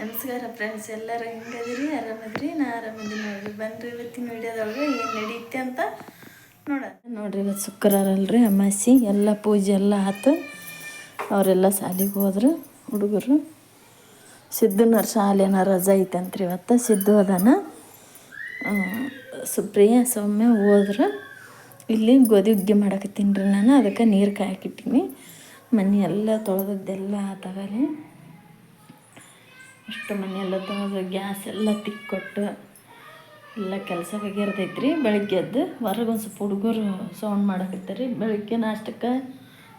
ನಮಸ್ಕಾರ ಫ್ರೆಂಡ್ಸ್ ಎಲ್ಲರೂ ಹೆಂಗದಿರಿ ಆರಾಮದ್ರಿ ನಾ ಆರಾಮದಿನಿ ನೋಡ್ರಿ. ಬಂದ್ರಿ ಇವತ್ತಿನ ವಿಡಿಯೋದೊಳಗೆ ಏನು ನಡೀತೆ ಅಂತ ನೋಡೋಣ. ನೋಡ್ರಿ ಇವತ್ತು ಶುಕ್ರವಾರ ಅಲ್ರಿ, ಅಮಾಸಿ. ಎಲ್ಲ ಪೂಜೆ ಎಲ್ಲ ಆತು. ಅವರೆಲ್ಲ ಶಾಲೆಗೆ ಹೋದ್ರು, ಹುಡುಗರು. ಸಿದ್ಧನವ್ರ ಶಾಲೆನ ರಜಾ ಅಂತ್ರಿ ಇವತ್ತು, ಸಿದ್ದು ಅದಾನ. ಸುಪ್ರಿಯಾ, ಸೌಮ್ಯ ಹೋದ್ರು. ಇಲ್ಲಿ ಗೋಧಿ ಹುಗ್ಗಿ ಮಾಡಕತ್ತೀನಿ ರೀ ನಾನು, ಅದಕ್ಕೆ ನೀರು ಕಾಯಕ್ಕಿಟ್ಟೀನಿ ಮನೆ ಎಲ್ಲ ತೊಳೆದದ್ದೆಲ್ಲ ತಗಲಿ ಅಷ್ಟು ಮನೆಯೆಲ್ಲ ತೊಳೆದು ಗ್ಯಾಸ್ ಎಲ್ಲ ತಿಕ್ಕೊಟ್ಟು ಎಲ್ಲ ಕೆಲಸ ರೀ ಬೆಳಗ್ಗೆ ಎದ್ದು ಹೊರಗೆ ಒಂದು ಸ್ವಲ್ಪ ಹುಡುಗರು ಸೌಂಡ್ ಮಾಡಕತ್ತಾರೆ. ಬೆಳಗ್ಗೆ ನಾಷ್ಟಕ್ಕೆ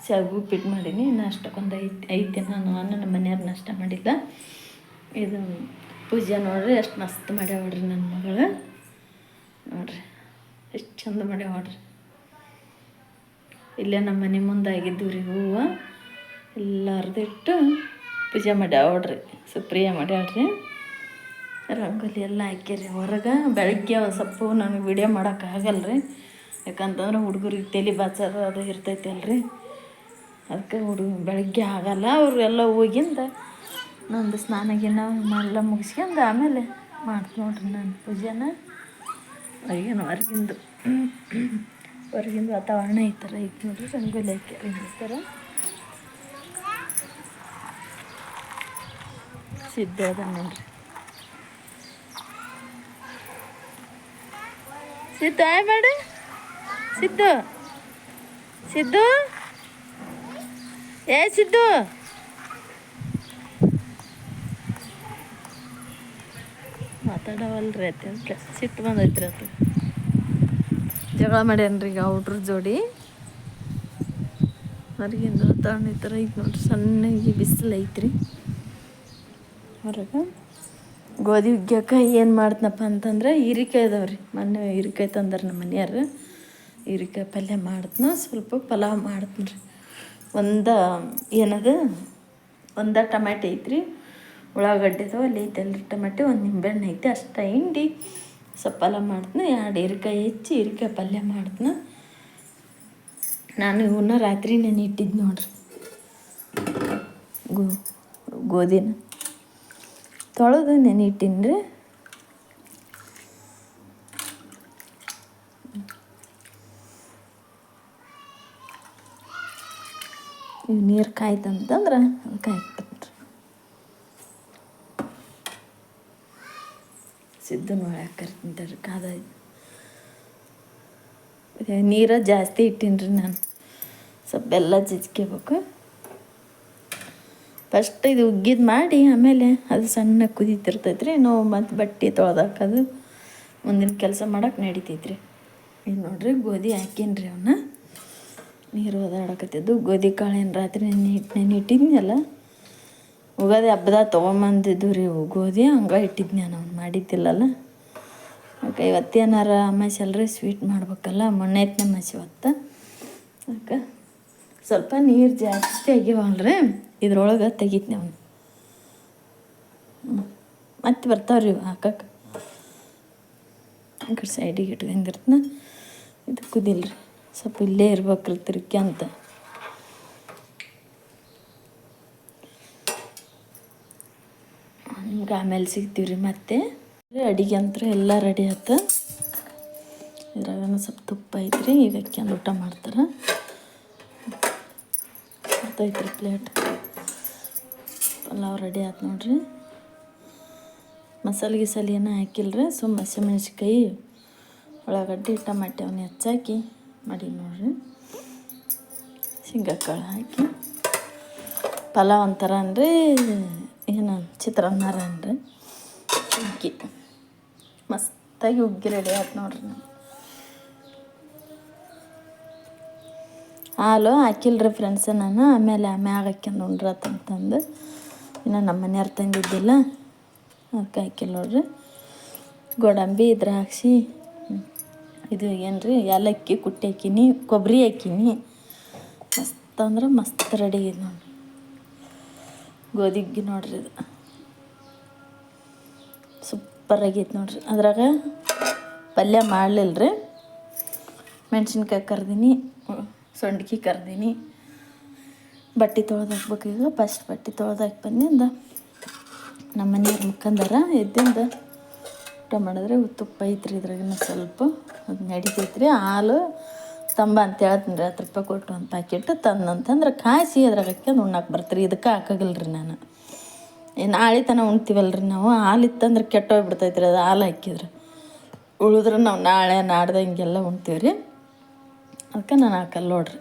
ಶಾವಿಗೆ ಉಪ್ಪಿಟ್ಟು ಮಾಡೀನಿ. ನಾಷ್ಟಕ್ಕೊಂದು ಐದು ಐದು ದಿನ ನಾನು ನಮ್ಮ ಮನೆಯವ್ರು ನಾಷ್ಟ ಮಾಡಿದ್ದ. ಇದು ಪೂಜೆ ನೋಡ್ರಿ, ಎಷ್ಟು ಮಸ್ತ್ ಮಾಡ್ಯಾವ ನೋಡ್ರಿ ನನ್ನ ಮಗಳು. ನೋಡ್ರಿ, ಎಷ್ಟು ಚಂದ ಮಾಡ್ಯಾವ ನೋಡ್ರಿ ಇಲ್ಲೇ ನಮ್ಮ ಮನೆ ಮುಂದೆ ಆಗಿದ್ದು ರೀ ಹೂವು. ಎಲ್ಲ ಹರಿದಿಟ್ಟು ಪೂಜೆ ಮಾಡಿ ನೋಡ್ರಿ ಸುಪ್ರಿಯ ಮಾಡ್ಯಾಳ್ರಿ ರಂಗೋಲಿ ಎಲ್ಲ ಹಾಕ್ಯಾರಿ ಹೊರಗೆ. ಬೆಳಗ್ಗೆ ಒಂದು ಸ್ವಲ್ಪ ನನಗೆ ವಿಡಿಯೋ ರೀ ಯಾಕಂತಂದ್ರೆ ಹುಡುಗರಿಗೆ ತಲೆ ಬಾಚೋದು ಅದು ಇರ್ತೈತಿ ಅಲ್ರಿ ಅದಕ್ಕೆ ಹುಡುಗ ಬೆಳಗ್ಗೆ ಆಗಲ್ಲ ಅವರು ಎಲ್ಲ ಹೋಗಿಂದ ನಂದು ಸ್ನಾನ ಗಿನ್ನ ಎಲ್ಲ ಮುಗಿಸ್ಕೊಂಡು ಆಮೇಲೆ ಮಾಡ್ತೀನಿ ನೋಡ್ರಿ ನಾನು ಪೂಜೆನ. ಏನು ಹೊರಗಿಂದು ಹೊರಗಿಂದು ವಾತಾವರಣ ಈ ಥರ ಐತೆ ನೋಡ್ರಿ, ರಂಗೋಲಿ ಹಾಕ್ಯಾರ ಈ ಸಿದ್ಧ ನೋಡ್ರಿ. ಸಿದ್ದು ಬೇಡ. ಸಿದ್ದು ಸಿದ್ದು ಏ ಸಿದ್ದು ಮಾತಾಡವಲ್ರಿ ಅತ್ತೆ ಅದಕ್ಕೆ ಸಿಟ್ಟು ಬಂದೈತ್ರಿ ಅದು. ಜಗಳ ಮಾಡ್ಯಾನ್ರಿ ಈಗ ಔಟ್ರ ಜೋಡಿ. ಹೊರಗಿಂದ ವಾತಾವರಣ ಈ ನೋಡ್ರಿ, ಸಣ್ಣಗೆ ಬಿಸಿಲು ಐತ್ರಿ ಹೊರಗೆ. ಗೋಧಿ ಉಗ್ಯಕ್ಕೆ ಏನು ಮಾಡ್ತನಪ್ಪ ಅಂತಂದ್ರೆ ಹೀರಿಕಾಯಿ ಅದಾವೆ ರೀ. ಮೊನ್ನೆ ಹೀರಿಕಾಯಿ ತಂದಾರ ನಮ್ಮ ಮನೆಯವ್ರು ಹೀರಿಕಾಯಿ ಪಲ್ಯ ಮಾಡ್ತನ, ಸ್ವಲ್ಪ ಪಲಾವ್ ಮಾಡ್ತೀನಿ ರೀ. ಒಂದು ಏನದು, ಒಂದು ಟಮಾಟೆ ಐತ್ರಿ. ಉಳ್ಳಾಗಡ್ಡೆ ಅದಾವ, ಅಲ್ಲಿ ಐತಲ್ರಿ ಟಮಾಟೆ, ಒಂದು ನಿಂಬೆಹಣ್ಣು ಐತೆ, ಅಷ್ಟು ಹಿಂಡಿ ಸ್ವಲ್ಪ ಪಲಾವ್ ಮಾಡ್ತೀನಿ, ಎರಡು ಹೀರಿಕಾಯಿ ಹೆಚ್ಚಿ ಹೀರಿಕಾಯಿ ಪಲ್ಯ ಮಾಡ್ತನ. ನಾನು ಇವನ್ನ ರಾತ್ರಿ ನೆನೆ ಇಟ್ಟಿದ್ದು ನೋಡ್ರಿ. ಗೋ, ಗೋಧಿನ. ತೊಳೆದು ನೆನೆ ಇಟ್ಟೀನಿ ರೀ ನೀರು ಕಾಯ್ತಂತಂದ್ರೆ ಅದಕ್ಕೆ ಹಾಕ್ಬಿಟ್ರಿ ಸಿದ್ಧನ ನೋಡಕ್ಕೆ ಕರಿತಿಂತಾರೆ ಕಾದ. ನೀರ ಜಾಸ್ತಿ ಇಟ್ಟೀನಿ ರೀ ನಾನು. ಸ್ವಲ್ಪ ಬೆಲ್ಲ ಜಜ್ಕೋಬೇಕು ಫಸ್ಟ್ ಇದು ಉಗ್ಗಿದ್ದು ಮಾಡಿ ಆಮೇಲೆ ಅದು ಸಣ್ಣ ಕುದೀತಿರ್ತೈತೆ ರೀ ನಾವು ಮತ್ತು ಬಟ್ಟೆ ತೊಳ್ದಾಕೋದು ಮುಂದಿನ ಕೆಲಸ ಮಾಡಕ್ಕೆ ನಡಿತೈತ್ರಿ. ಈಗ ನೋಡ್ರಿ ಗೋಧಿ ಹಾಕೀನಿ ರೀ ಅವನ್ನ ನೀರು ಓದಾಡಕತ್ತಿದ್ದು ಗೋಧಿ ಏನು ರಾತ್ರಿ ನೆನೆ ಇಟ್ಟು ನೆನೆ ಇಟ್ಟಿದ್ನಲ್ಲ ಉಗಾದಿ ಹಬ್ಬದಾಗ ತೊಗೊಂಬಂದಿದ್ದು ರೀ ಗೋಧಿ, ಹಂಗೆ ಇಟ್ಟಿದ್ನಿ ನಾನು ಅವ್ನು ಮಾಡಿದ್ದಿಲ್ಲಲ್ಲ. ಓಕೆ ಇವತ್ತೇನಾರ ಅಮಾಸೆ ಅಲ್ರಿ ಸ್ವೀಟ್ ಮಾಡ್ಬೇಕಲ್ಲ, ಮೊನ್ನೆ ಐತೆ ಅಮಾಸೆ ಇವತ್ತು. ಅದಕ್ಕೆ ಸ್ವಲ್ಪ ನೀರು ಜಾಸ್ತಿ ಆಗ್ಯಾವಲ್ರಿ ಇದ್ರೊಳಗೆ ತೆಗಿತೀನಿ ಅವನು. ಮತ್ತೆ ಬರ್ತಾವ್ರಿ ಇವು ಹಾಕಕ್ಕೆ ಆ ಕಡೆ ಸೈಡಿಗೆ ಇಟ್ಕೊಂಡಿರ್ತನ. ಇದು ಕುದಿಲ್ರಿ. ಸ್ವಲ್ಪ ಇಲ್ಲೇ ಇರ್ಬೇಕ್ರಿ ತಿರ್ಕಿ ಅಂತ. ನಿಮ್ಗೆ ಆಮೇಲೆ ಸಿಗ್ತೀವಿ ರೀ ಮತ್ತೆ ಅಡಿಗೆ ಅಂತೂ ಎಲ್ಲ ರೆಡಿ ಆಯ್ತು ಇದ್ರಾಗ ಸ್ವಲ್ಪ ತುಪ್ಪ ಐತ್ರಿ ಈಗ ಹಾಕ್ಯಂದು ಊಟ ಮಾಡ್ತಾರೆ. ಬರ್ತೈತ್ರಿ ಪ್ಲೇಟ್ ಪಲಾವ್ ರೆಡಿ ಆಯ್ತು ನೋಡ್ರಿ. ಮಸಾಲೆ ಗಿಸಾಲೆ ಏನೂ ಹಾಕಿಲ್ರಿ ಸುಮ್ಮ ಹಸಿಮೆಣ್ಸಿಕಾಯಿ ಉಳ್ಳಾಗಡ್ಡಿ, ಟಮಾಟೆ ಅವನ್ನ ಹೆಚ್ಚಾಕಿ ಮಾಡಿ ನೋಡ್ರಿ. ಶೇಂಗಾಕಾಳು ಹಾಕಿ. ಪಲಾವ್ ಅಂತಾರ ಅಂದ್ರೆ ಏನು ಚಿತ್ರಾನ್ನಾರ ಅನ್ರಿ. ಹುಗ್ಗಿ ಮಸ್ತಾಗಿ ಹುಗ್ಗಿ ರೆಡಿ ಆಯ್ತು ನೋಡ್ರಿ. ಹಾಲು ಹಾಕಿಲ್ರಿ ಫ್ರೆಂಡ್ಸ್ ನಾನು ಆಮೇಲೆ ಮ್ಯಾಗ ಹಾಕ್ಯಂಡು ಉಂಡ್ರತಂತಂದು ಇನ್ನು ನಮ್ಮ ಮನೆಯವ್ರು ತಂದಿದ್ದಿಲ್ಲ. ಅದಕ್ಕೆ ಹಾಕಿಲ್ಲ ನೋಡ್ರಿ. ಗೋಡಂಬಿ, ದ್ರಾಕ್ಷಿ ಇದು ಏನ್ರಿ? ಏಲಕ್ಕಿ ಕುಟ್ಟಿ ಹಾಕಿನಿ ಕೊಬ್ಬರಿ ಹಾಕಿನಿ. ಮಸ್ತ್ ಅಂದ್ರೆ ಮಸ್ತ್ ರೆಡಿ ಇದೆ ನೋಡಿ ಗೋಧಿಗ್ಗಿ ನೋಡ್ರಿ ಇದು. ಸೂಪರ್ ಆಗೈತೆ ನೋಡ್ರಿ. ಅದ್ರಾಗ ಪಲ್ಯ ಮಾಡಲಿಲ್ಲ ರೀ ಮೆಣಸಿನ್ಕಾಯಿ ಕರ್ದೀನಿ. ಸೊಂಡ್ಗಿ ಕರ್ದೀನಿ. ಬಟ್ಟೆ ತೊಳ್ದು ಈಗ ಫಸ್ಟ್ ಬಟ್ಟೆ ತೊಳೆದಾಕ್ ಹಾಕಿ ಬಂದಿಂದ ನಮ್ಮ ಮನೆಯವ್ರ ಮುಖಂದಾರ ಎದ್ದಿಂದ ಊಟ ಮಾಡಿದ್ರೆ ತುಪ್ಪ ಐತ್ರಿ ಇದ್ರಾಗಿನ ಸ್ವಲ್ಪ. ಅದು ನಡಿತೈತ್ರಿ. ಹಾಲು, ತಂಬ ಅಂತ ಹೇಳ್ತೀನಿ ರೀ, ಹತ್ತು ರೂಪಾಯಿ ಕೊಟ್ಟು ಒಂದು ಪ್ಯಾಕೆಟ್ ತಂದಂತಂದ್ರೆ ಕಾಯಿಸಿ ಅದ್ರಾಗ ಹಾಕ್ಯಂದು ಉಣ್ಣಾಕೆ ಬರ್ತೀರಿ. ಇದಕ್ಕೆ ಹಾಕಾಗಿಲ್ಲ ರೀ ನಾನು ನಾಳೆ ತನಕ ರೀ ನಾವು. ಹಾಲು ಇತ್ತಂದ್ರೆ ಕೆಟ್ಟೋಗ್ಬಿಡ್ತೈತೆ ರೀ ಅದು ಹಾಲು ಹಾಕಿದ್ರೆ. ಉಳಿದ್ರೆ ನಾವು ನಾಳೆ ನಾಡ್ದು ಹಿಂಗೆಲ್ಲ ಉಣ್ತೀವಿ ರೀ ಅದಕ್ಕೆ ನಾನು ಹಾಕಲ್ಲ ನೋಡ್ರಿ.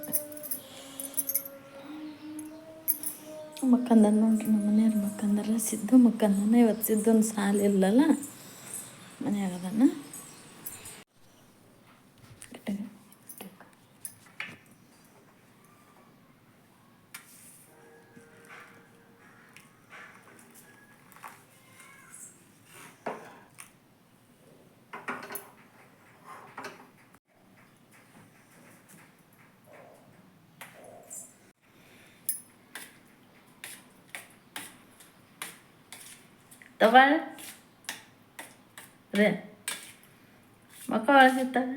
ಮಕ್ಕಂದ ನೋಡ್ರಿ, ನಮ್ಮ ಮನೆಯವ್ರ ಮಕ್ಕಂದ್ರೆ ಸಿದ್ದು ಮಕ್ಕಂದನ, ಇವತ್ತು ಸಿದ್ದೊಂದು ಸಾಲ ಇಲ್ಲಲ್ಲ ಮನ್ಯಾಗ ಅದಾನ ತಗೊಳ ರೇ ಮಕ್ಕ ಒಳಗಿತ್ತಾಗ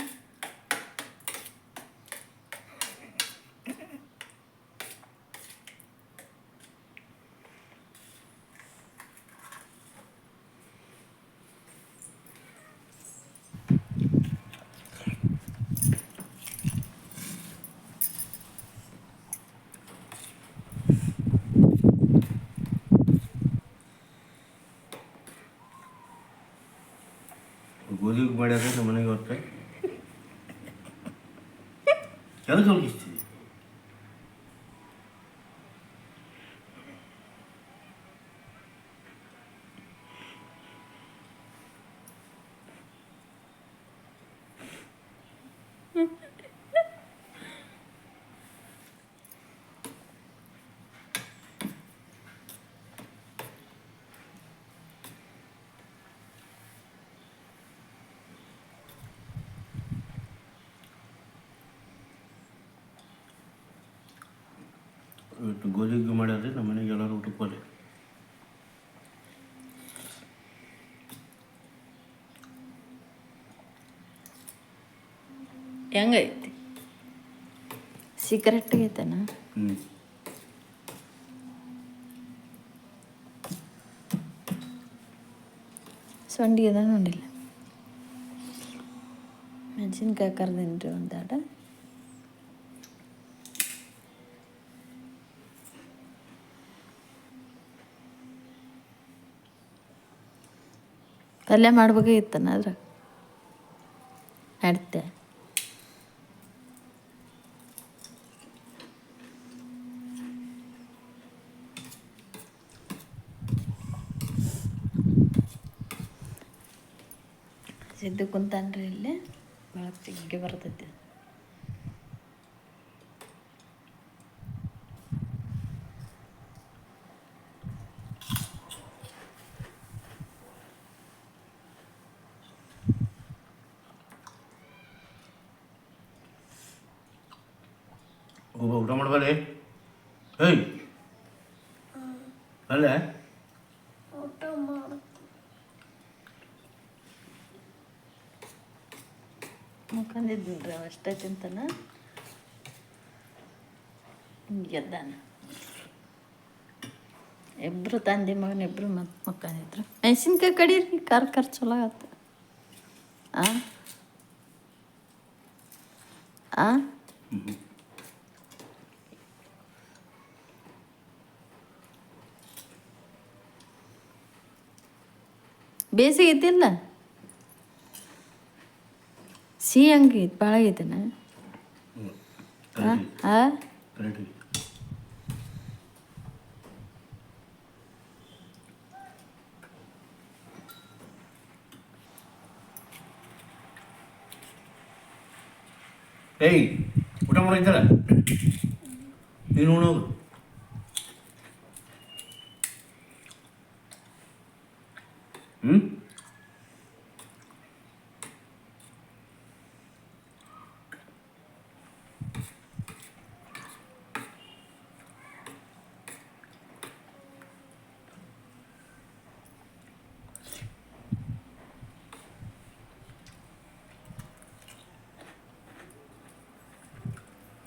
ಗೋಧಿ ಮಾಡ್ಯಾರ ನಮ್ಮ ಮನೆಗೆ ಹೊತ್ತ ಎದಕ್ಕೆ ಹೋಗಿಸ್ತೀವಿ ಇವತ್ತು ಗೋಧಿ ಮಾಡಿದ್ರೆ ನಮ್ಮ ಮನೆಗೆ ಎಲ್ಲರೂ ಊಟಕ್ಕೆ ಹೋದೆ. ಹೆಂಗೈತಿ? ಸೀಕ್ರೆಟ್ ಐತನ ಹ್ಞೂ ಸೊಂಡಿ ಅದ ನೋಡಿಲ್ಲ. ಮೆಣಸಿನ್ಕಾಯಿ ಕರ್ದೇನಿ ಒಂದು ಒಂದಾಡ ಪಲ್ಯ ಮಾಡ್ಬೇಕಾಗಿತ್ತನ ಅದ್ರಾಗ? ನಡ್ತೆ. ಸಿದ್ದು ಕುಂತಾನ್ರಿ ಇಲ್ಲಿ. ಭಾಳ ಚಿಗ್ಗೆ ಬರ್ತೈತಿ. ಏಯ್. ಅಲ್ಲ. ಮುಖಂದಿದ್ರಿ ಅವ ಅಷ್ಟೇ ತಿಂತಾನ? ಗೆದ್ದಾನ ಇಬ್ಬರು ತಂದೆ ಮಗನ ಇಬ್ಬರು ಮತ್ತು ಮಕ್ಕಂದಿದ್ರು ಮೆಣಸಿನ್ಕಾಯಿ ಕಡೀರಿ ಖಾರ ಖರ್ಚು ಚಲೋ ಆತ. ಆ? ಆ? ಬೇಸಿಗೆ ಐತಿಲ್ಲ ಸಿಹಿ ಹಂಗೈತಿ ಭಾಳ ಐತನ? ಕರೆಕ್ಟ್ ಏಯ್ ಊಟ ಮಾಡಿದ್ದಲ್ಲ ನೀನು ಉಣೋದು ಹ್ಞೂ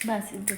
ಬಾಸಿದ್ದು